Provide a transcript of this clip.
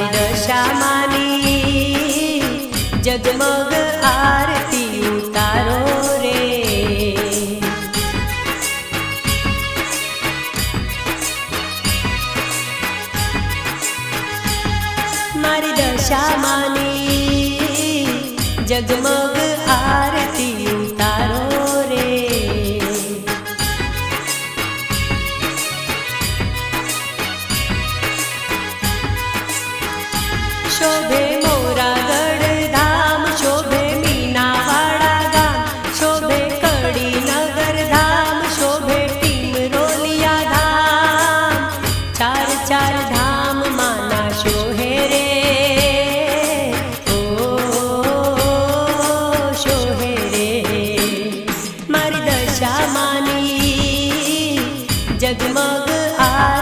મારી દશામાની જગમગ આરતી ઉતારો રે. મારી દશામાની જગમગ શોભે મોરાગઢ ધામ શોભે મીનાવાડા ગામ, શોભે કડી નગર ધામ, શોભે ટીમરોલિયા ધામ. ચાર ચાર ધામ માના શોહે રે. ઓ, શોહે રે. મારી દશા માની, જગમગ આ